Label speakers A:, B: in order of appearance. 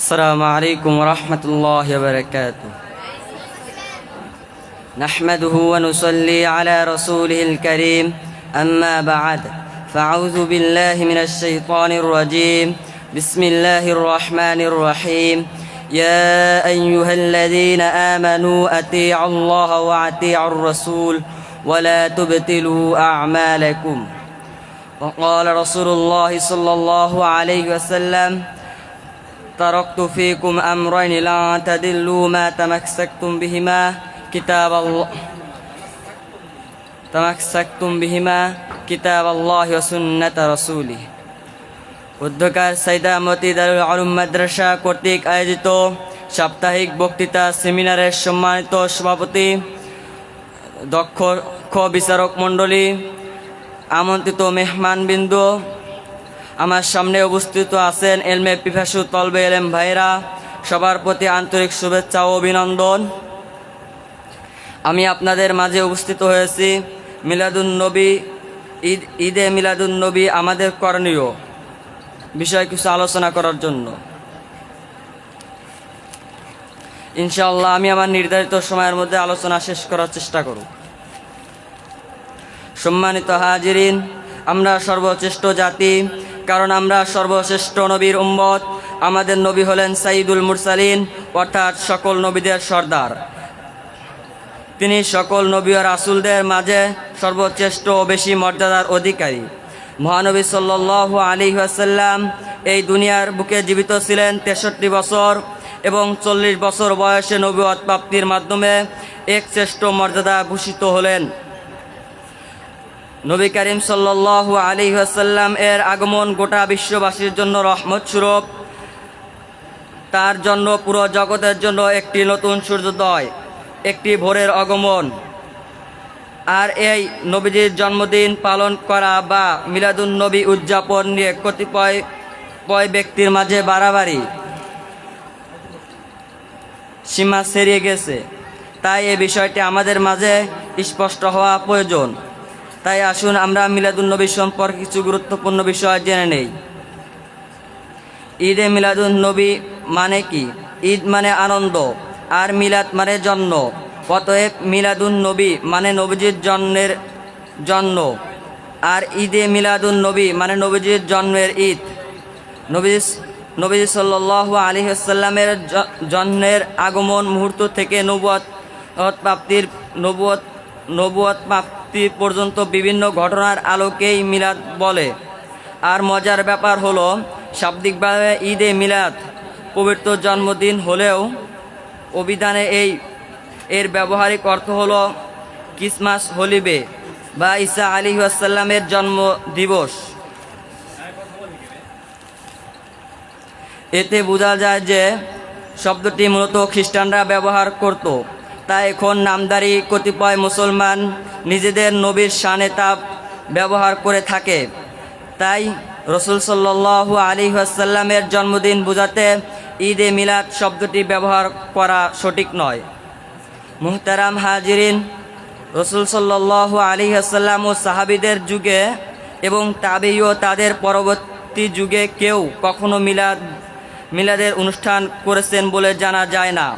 A: السلام عليكم ورحمة الله وبركاته. نحمده ونصلي على رسوله الكريم. أما بعد فأعوذ بالله من الشيطان الرجيم. بسم الله الرحمن الرحيم. يا أيها الذين آمنوا أطيعوا الله وأطيعوا الرسول ولا تبطلوا أعمالكم. وقال رسول الله صلى الله عليه وسلم تركت فيكم أمرين لا تدلوا ما تمسكتم بهما كتاب الله تمسكتم بهما كتاب الله وسنة رسوله অধ্যকার সাইদা মতি দারুল আলম মাদ্রাসা কর্তৃক আয়োজিত সাপ্তাহিক বক্তৃতা সেমিনারের সম্মানিত সভাপতি দক্ষ খ বিচারক মণ্ডলী আমন্ত্রিত মেহমানবৃন্দ আমার সামনে উপস্থিত আছেন এলমে পিফাসু তলবে এলএম ভাইরা, সবার প্রতি আন্তরিক শুভেচ্ছা ও অভিনন্দন। আমি আপনাদের মাঝে উপস্থিত হয়েছি মিলাদুন নবী, ঈদ, ঈদে মিলাদুন নবী আমাদের করণীয় বিষয় কিছু আলোচনা করার জন্য। ইনশাআল্লাহ আমি আমার নির্ধারিত সময়ের মধ্যে আলোচনা শেষ করার চেষ্টা করব। সম্মানিত হাজিরিন, আমরা সর্বশ্রেষ্ঠ জাতি কারণ আমরা সর্বশ্রেষ্ঠ নবীর উম্মত। আমাদের নবী হলেন সাইদুল মুরসালিন, অর্থাৎ সকল নবীদের সর্দার। তিনি সকল নবী ও রাসুলদের মাঝে সর্বশ্রেষ্ঠ ও বেশি মর্যাদার অধিকারী। মহানবী সাল্লাল্লাহু আলী আসাল্লাম এই দুনিয়ার বুকে জীবিত ছিলেন তেষট্টি বছর এবং চল্লিশ বছর বয়সে নবীয়ত প্রাপ্তির মাধ্যমে এক শ্রেষ্ঠ মর্যাদা ভূষিত হলেন। নবী করিম সাল্লাল্লাহু আলী আসাল্লাম এর আগমন গোটা বিশ্ববাসীর জন্য রহমত স্বরূপ। তার জন্য পুরো জগতের জন্য একটি নতুন সূর্যোদয়, একটি ভোরের আগমন। আর এই নবীজির জন্মদিন পালন করা বা মিলাদুন নবী উদযাপন নিয়ে কতিপয়, কয় ব্যক্তির মাঝে বাড়াবাড়ি। সীমা সেরিয়ে গেছে। তাই এ বিষয়টি আমাদের মাঝে স্পষ্ট হওয়া প্রয়োজন। তাই আসুন আমরা মিলাদুন নবী সম্পর্কে কিছু গুরুত্বপূর্ণ বিষয় জেনে নেই। ঈদে মিলাদুন নবী মানে কি? ঈদ মানে আনন্দ, আর মিলাদ মানে জন্ম। অতএব মিলাদুন নবী মানে নবীজির জন্মের জন্ম, আর ঈদে মিলাদুন নবী মানে নবীজির জন্মের ঈদ। নবী নবী সাল্লাল্লাহু আলী আসাল্লামের জন্মের আগমন মুহূর্ত থেকে নবুয়ত প্রাপ্তির নবুয়ত নবুয়ত প্রাপ্তি পর্যন্ত বিভিন্ন ঘটনার আলোকেই মিলাদ বলে। আর মজার ব্যাপার হলো, শাব্দিকভাবে ঈদে মিলাদ, পবিত্র জন্মদিন হলেও অভিধানে এই, এর ব্যবহারিক অর্থ হলো ক্রিসমাস হলিবে বা ঈসা আলী আসাল্লামের জন্ম দিবস এতে বোঝা যায় যে শব্দটি মূলত খ্রিস্টানরা ব্যবহার করত। তাই এখন নামদারি কতিপয় মুসলমান নিজেদের নবীর শানে তা ব্যবহার করে থাকে। তাই রসুল সাল্লু আলী আসাল্লামের জন্মদিন বোঝাতে ঈদে মিলাদ শব্দটি ব্যবহার করা সঠিক নয়। মুহতারাম হাজিরিন, রসুল সাল্লাহ আলী আসাল্লাম ও সাহাবিদের যুগে এবং তাবেইও তাদের পরবর্তী যুগে কেউ কখনো মিলাদ, মিলাদের অনুষ্ঠান করেছেন বলে জানা যায় না।